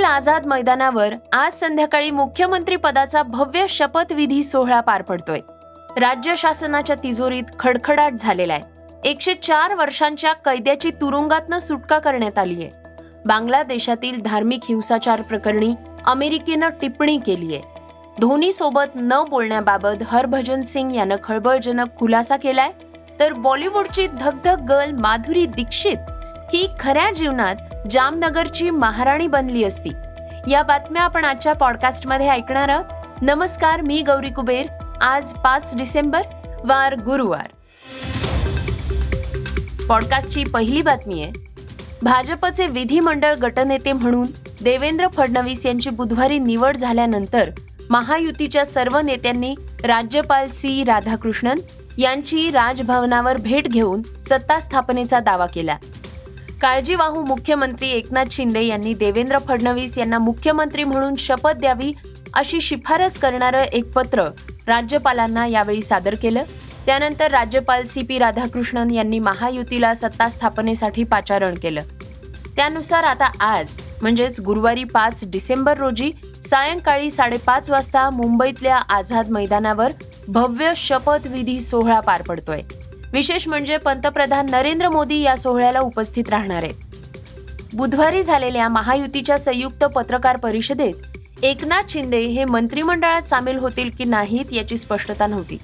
पुण्यातील आझाद मैदानावर आज संध्याकाळी मुख्यमंत्री पदाचा भव्य शपथविधी सोहळा पार पडतोय. राज्य शासनाच्या तिजोरीत खडखडाट झालेला आहे. एकशे चार वर्षांच्या कैद्याची तुरुंगातनं सुटका करण्यात आली आहे. बांगलादेशातील धार्मिक हिंसाचार प्रकरणी अमेरिकेनं टिप्पणी केली आहे. धोनी सोबत न बोलण्याबाबत हरभजन सिंग यानं खळबळजनक खुलासा केलाय. तर बॉलिवूडची धगधग गर्ल माधुरी दीक्षित ही खऱ्या जीवनात जामनगरची महाराणी बनली असती. या बातम्या आपण आजच्या पॉडकास्टमध्ये ऐकणार आहोत. नमस्कार मी गौरी कुबेर. आज पाच डिसेंबर वार गुरुवार. पॉडकास्टची पहिली बातमी आहे. भाजपचे विधिमंडळ गटनेते म्हणून देवेंद्र फडणवीस यांची बुधवारी निवड झाल्यानंतर महायुतीच्या सर्व नेत्यांनी राज्यपाल सी. राधाकृष्णन यांची राजभवनावर भेट घेऊन सत्ता स्थापनेचा दावा केला. काळजीवाहू मुख्यमंत्री एकनाथ शिंदे यांनी देवेंद्र फडणवीस यांना मुख्यमंत्री म्हणून शपथ द्यावी अशी शिफारस करणारं एक पत्र राज्यपालांना यावेळी सादर केलं. त्यानंतर राज्यपाल सी पी राधाकृष्णन यांनी महायुतीला सत्ता स्थापनेसाठी पाचारण केलं. त्यानुसार आता आज म्हणजेच गुरुवारी पाच डिसेंबर रोजी सायंकाळी साडेपाच वाजता मुंबईतल्या आझाद मैदानावर भव्य शपथविधी सोहळा पार पडतोय. विशेष म्हणजे पंतप्रधान नरेंद्र मोदी या सोहळ्याला उपस्थित राहणार आहेत. बुधवारी झालेल्या महायुतीच्या संयुक्त पत्रकार परिषदेत एकनाथ शिंदे हे मंत्रिमंडळात सामील होतील की नाहीत याची स्पष्टता नव्हती.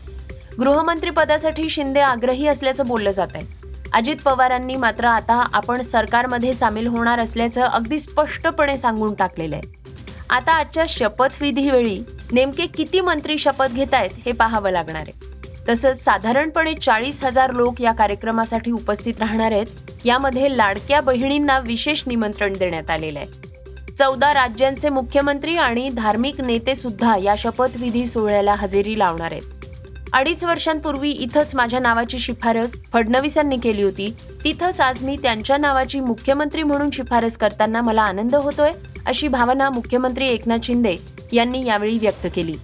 गृहमंत्री पदासाठी शिंदे आग्रही असल्याचं बोललं जात आहे. अजित पवारांनी मात्र आता आपण सरकारमध्ये सामील होणार असल्याचं अगदी स्पष्टपणे सांगून टाकलेलं आहे. आता आजच्या शपथविधीवेळी नेमके किती मंत्री शपथ घेत आहेत हे पाहावं लागणार आहे. तसंच साधारणपणे चाळीस हजार लोक या कार्यक्रमासाठी उपस्थित राहणार आहेत. यामध्ये लाडक्या बहिणींना विशेष निमंत्रण देण्यात आलेलं आहे. चौदा राज्यांचे मुख्यमंत्री आणि धार्मिक नेते सुद्धा या शपथविधी सोहळ्याला हजेरी लावणार आहेत. अडीच वर्षांपूर्वी इथंच माझ्या नावाची शिफारस फडणवीसांनी केली होती. तिथंच आज मी त्यांच्या नावाची मुख्यमंत्री म्हणून शिफारस करताना मला आनंद होतोय अशी भावना मुख्यमंत्री एकनाथ शिंदे यांनी यावेळी व्यक्त केली.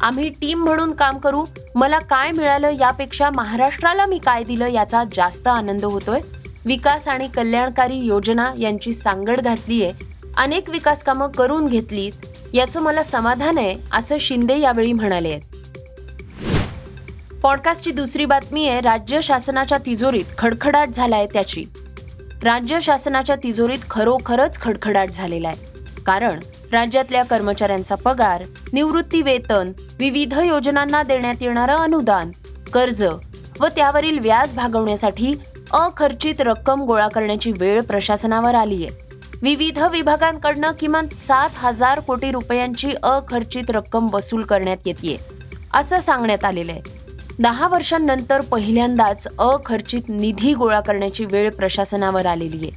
आम्ही टीम म्हणून काम करू मला काय मिळालं यापेक्षा महाराष्ट्राला मी काय दिलं याचा जास्त आनंद होतोय. विकास आणि कल्याणकारी योजना यांची सांगड घातली आहे अनेक विकास कामं करून घेतलीत. याचं मला समाधान आहे असं शिंदे यावेळी म्हणाले आहेत पॉडकास्टची दुसरी बातमी आहे राज्य शासनाच्या तिजोरीत खडखडाट झालाय त्याची. राज्य शासनाच्या तिजोरीत खरोखरच खडखडाट झालेला आहे. कारण राज्यातल्या कर्मचाऱ्यांचा पगार निवृत्ती वेतन विविध योजनांना देण्यात येणारं अनुदान कर्ज व त्यावरील व्याज भागवण्यासाठी अखर्चित रक्कम गोळा करण्याची वेळ प्रशासनावर आली आहे. विविध विभागांकडनं किमान सात हजार कोटी रुपयांची अखर्चित रक्कम वसूल करण्यात येते असं सांगण्यात आलेलं आहे. दहा वर्षांनंतर पहिल्यांदाच अखर्चित निधी गोळा करण्याची वेळ प्रशासनावर आलेली आहे.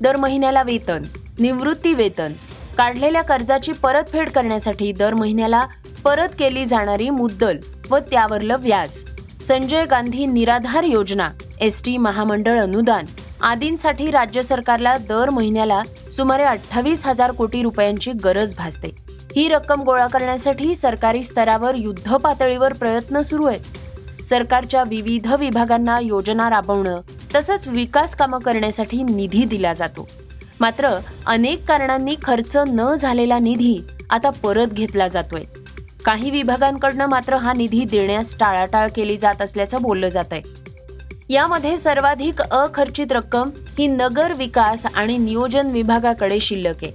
दर महिन्याला वेतन निवृत्ती वेतन काढलेल्या कर्जाची परतफेड करण्यासाठी दर महिन्याला परत केली जाणारी मुद्दल व त्यावरलं व्याज. संजय गांधी निराधार योजना एस टी महामंडळ अनुदान आदींसाठी राज्य सरकारला दर महिन्याला सुमारे अठ्ठावीस हजार कोटी रुपयांची गरज भासते. ही रक्कम गोळा करण्यासाठी सरकारी स्तरावर युद्ध पातळीवर प्रयत्न सुरू आहेत. सरकारच्या विविध विभागांना योजना राबवणं तसंच विकास कामं करण्यासाठी निधी दिला जातो. मात्र अनेक कारणांनी खर्च न झालेला निधी आता परत घेतला जातोय. काही विभागांकडनं मात्र हा निधी देण्यास टाळाटाळ केली जात असल्याचं बोललं जात आहे यामध्ये सर्वाधिक अखर्चित रक्कम ही नगर विकास आणि नियोजन विभागाकडे शिल्लक आहे.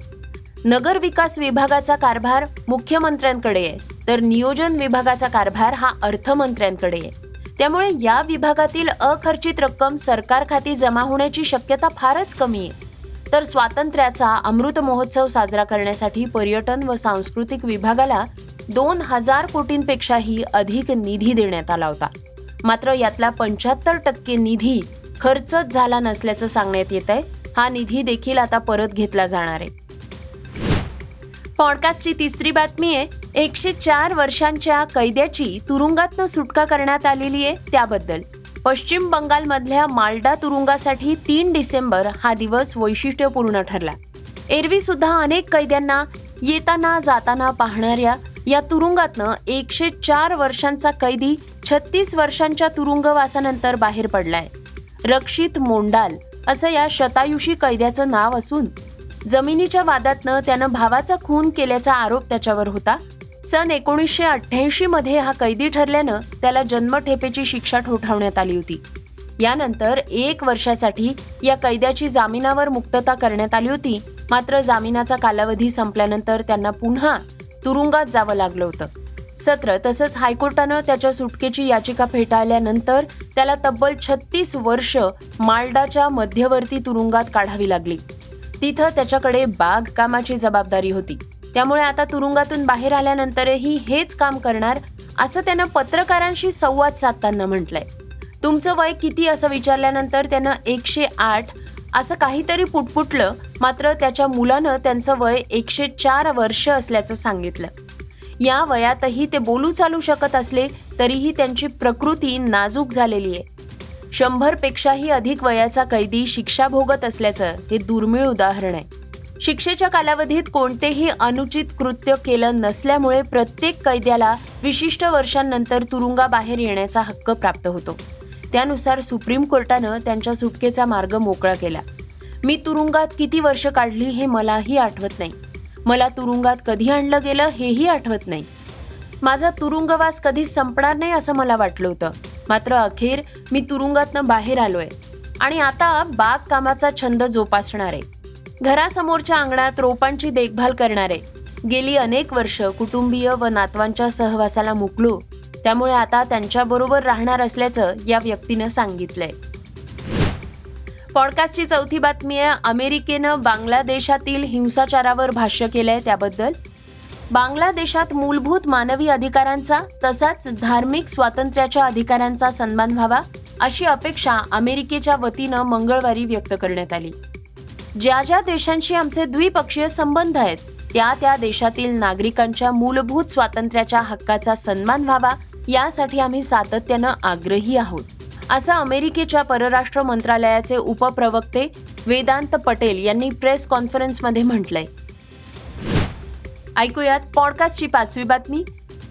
नगर विकास विभागाचा कारभार मुख्यमंत्र्यांकडे आहे तर नियोजन विभागाचा कारभार हा अर्थमंत्र्यांकडे आहे. त्यामुळे या विभागातील अखर्चित रक्कम सरकार खाती जमा होण्याची शक्यता फारच कमी आहे. तर स्वातंत्र्याचा अमृत महोत्सव साजरा करण्यासाठी पर्यटन व सांस्कृतिक विभागाला दोन हजार कोटींपेक्षाही अधिक निधी देण्यात आला होता. मात्र यातला पंच्याहत्तर टक्के निधी खर्चच झाला नसल्याचं सांगण्यात येत आहे. हा निधी देखील आता परत घेतला जाणार आहे. पॉडकास्टची तिसरी बातमी आहे एकशे चार वर्षांच्या कैद्याची तुरुंगातनं सुटका करण्यात आलेली आहे त्याबद्दल. पश्चिम बंगालमधल्या माल्डा तुरुंगासाठी तीन डिसेंबर हा दिवस वैशिष्ट्यपूर्ण ठरला. एरवी सुद्धा अनेक कैद्यांना येताना जाताना पाहणाऱ्या या तुरुंगातनं एकशे चार वर्षांचा कैदी छत्तीस वर्षांच्या तुरुंगवासानंतर बाहेर पडलाय. रक्षित मोंडाल असं या शतायुषी कैद्याचं नाव असून जमिनीच्या वादातनं त्यानं भावाचा खून केल्याचा आरोप त्याच्यावर होता. सन एकोणीसशे अठ्ठ्याऐंशी मध्ये हा कैदी ठरल्यानं त्याला जन्मठेपेची शिक्षा ठोठावण्यात आली होती. यानंतर एक वर्षासाठी या कैद्याची जामिनावर मुक्तता करण्यात आली होती. मात्र जामिनाचा कालावधी संपल्यानंतर त्यांना पुन्हा तुरुंगात जावं लागलं होतं. सत्र तसंच हायकोर्टानं त्याच्या सुटकेची याचिका फेटाळल्यानंतर त्याला तब्बल छत्तीस वर्ष माल्डाच्या मध्यवर्ती तुरुंगात काढावी लागली. तिथं त्याच्याकडे बागकामाची जबाबदारी होती. त्यामुळे आता तुरुंगातून बाहेर आल्यानंतरही हेच काम करणार असं त्यानं पत्रकारांशी संवाद साधताना म्हटलंय. तुमचं वय किती असं विचारल्यानंतर त्यानं एकशे आठ असं काहीतरी पुटपुटलं मात्र त्याच्या मुलानं त्यांचं वय एकशे चार वर्ष असल्याचं सांगितलं. या वयातही ते बोलू चालू शकत असले तरीही त्यांची प्रकृती नाजूक झालेली आहे. शंभरपेक्षाही अधिक वयाचा कैदी शिक्षा भोगत असल्याचं हे दुर्मिळ उदाहरण आहे. शिक्षेच्या कालावधीत कोणतेही अनुचित कृत्य केलं नसल्यामुळे प्रत्येक कैद्याला विशिष्ट वर्षांनंतर तुरुंगाबाहेर येण्याचा हक्क प्राप्त होतो. त्यानुसार सुप्रीम कोर्टानं त्यांच्या सुटकेचा मार्ग मोकळा केला. मी तुरुंगात किती वर्ष काढली हे मलाही आठवत नाही. मला तुरुंगात कधी आणलं गेलं हेही आठवत नाही. माझा तुरुंगवास कधीच संपणार नाही असं मला वाटलं होतं. मात्र अखेर मी तुरुंगातनं बाहेर आलोय. आणि आता बागकामाचा छंद जोपासणार आहे. घरासमोरच्या अंगणात रोपांची देखभाल करणारे. गेली अनेक वर्ष कुटुंबीय व नातवांच्या सहवासाला मुकलो. त्यामुळे आता त्यांच्याबरोबर राहणार असल्याचं या व्यक्तीनं सांगितलंय. पॉडकास्टची चौथी बातमी आहे अमेरिकेनं बांगलादेशातील हिंसाचारावर भाष्य केलंय त्याबद्दल. बांगलादेशात मूलभूत मानवी अधिकारांचा तसाच धार्मिक स्वातंत्र्याच्या अधिकारांचा सन्मान व्हावा अशी अपेक्षा अमेरिकेच्या वतीनं मंगळवारी व्यक्त करण्यात आली. ज्या ज्या देशांशी आमचे द्विपक्षीय संबंध आहेत त्या त्या देशातील नागरिकांच्या मूलभूत स्वातंत्र्याच्या हक्काचा सन्मान व्हावा यासाठी आम्ही सातत्यानं आग्रही आहोत. असं अमेरिकेच्या परराष्ट्र मंत्रालयाचे उपप्रवक्ते वेदांत पटेल यांनी प्रेस कॉन्फरन्समध्ये म्हटलंय. ऐकूयात पॉडकास्टची पाचवी बातमी.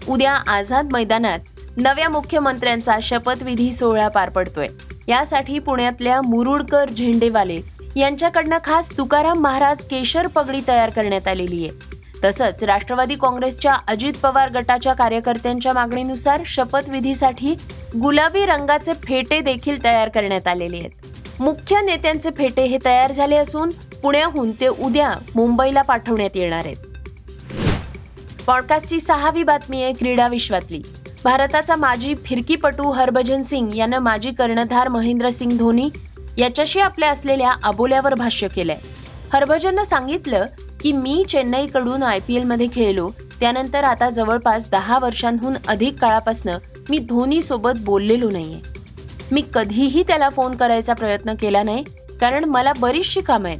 उद्या आझाद मैदानात नव्या मुख्यमंत्र्यांचा शपथविधी सोहळा पार पडतोय. यासाठी पुण्यातल्या मुरुडकर झेंडेवाले यांच्याकडनं खास तुकाराम महाराज केशर पगडी तयार करण्यात आलेली आहे. तसंच राष्ट्रवादी काँग्रेसच्या अजित पवार गटाच्या कार्यकर्त्यांच्या मागणीनुसार शपथविधीसाठी गुलाबी रंगाचे फेटे देखील तयार करण्यात आलेले आहेत. मुख्य नेत्यांचे फेटे हे तयार झाले असून पुण्याहून ते उद्या मुंबईला पाठवण्यात येणार आहेत. पॉडकास्टची सहावी बातमी आहे क्रीडा विश्वातली. भारताचा माजी फिरकीपटू हरभजन सिंग यानं माजी कर्णधार महेंद्र सिंग धोनी याच्याशी आपल्या असलेल्या अबोल्यावर भाष्य केलंय. हरभजननं सांगितलं की मी चेन्नईकडून आय पी एलमध्ये खेळलो. त्यानंतर आता जवळपास दहा वर्षांहून अधिक काळापासनं मी धोनीसोबत बोललेलो नाहीये. मी कधीही त्याला फोन करायचा प्रयत्न केला नाही कारण मला बरीचशी कामं आहेत.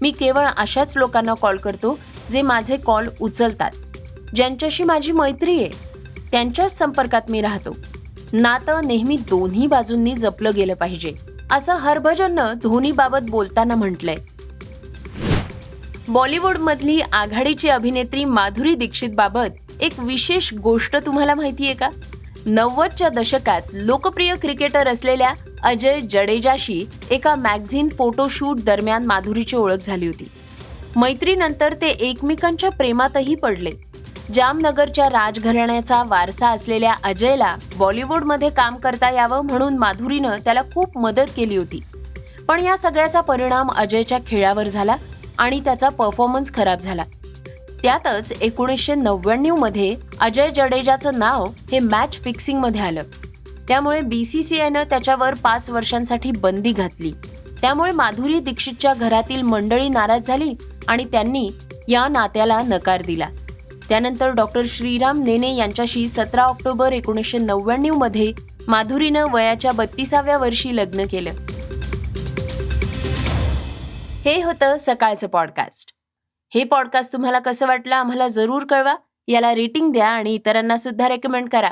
मी केवळ अशाच लोकांना कॉल करतो जे माझे कॉल उचलतात. ज्यांच्याशी माझी मैत्री आहे त्यांच्याच संपर्कात मी राहतो. नातं नेहमी दोन्ही बाजूंनी जपलं गेलं पाहिजे. असं हरभजननं धोनीबाबत बोलताना म्हटलंय. बॉलिवूडमधली आघाडीची अभिनेत्री माधुरी दीक्षितबाबत एक विशेष गोष्ट तुम्हाला माहितीये का? नव्वदच्या दशकात लोकप्रिय क्रिकेटर असलेल्या अजय जडेजाशी एका मॅगझिन फोटोशूट दरम्यान माधुरीची ओळख झाली होती. मैत्रीनंतर ते एकमेकांच्या प्रेमातही पडले. जामनगरच्या राजघराण्याचा वारसा असलेल्या अजयला बॉलिवूडमध्ये काम करता यावं म्हणून माधुरीनं त्याला खूप मदत केली होती. पण या सगळ्याचा परिणाम अजयच्या खेळावर झाला आणि त्याचा परफॉर्मन्स खराब झाला. त्यातच एकोणीसशे नव्याण्णवमध्ये अजय जडेजाचं नाव हे मॅच फिक्सिंगमध्ये आलं. त्यामुळे बी सी सी आयनं त्याच्यावर पाच वर्षांसाठी बंदी घातली. त्यामुळे माधुरी दीक्षितच्या घरातील मंडळी नाराज झाली आणि त्यांनी या नात्याला नकार दिला. त्यानंतर डॉक्टर श्रीराम नेने यांच्याशी सतरा ऑक्टोबर एकोणीसशे नव्याण्णवमध्ये माधुरीनं वयाच्या बत्तीसाव्या वर्षी लग्न केलं. हे होतं सकाळचं पॉडकास्ट हे पॉडकास्ट तुम्हाला कसं वाटलं आम्हाला जरूर कळवा. याला रेटिंग द्या आणि इतरांना सुद्धा रेकमेंड करा.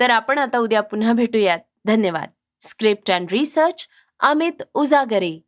तर आपण आता उद्या पुन्हा भेटूयात. धन्यवाद. Script and research Amit Ujagare.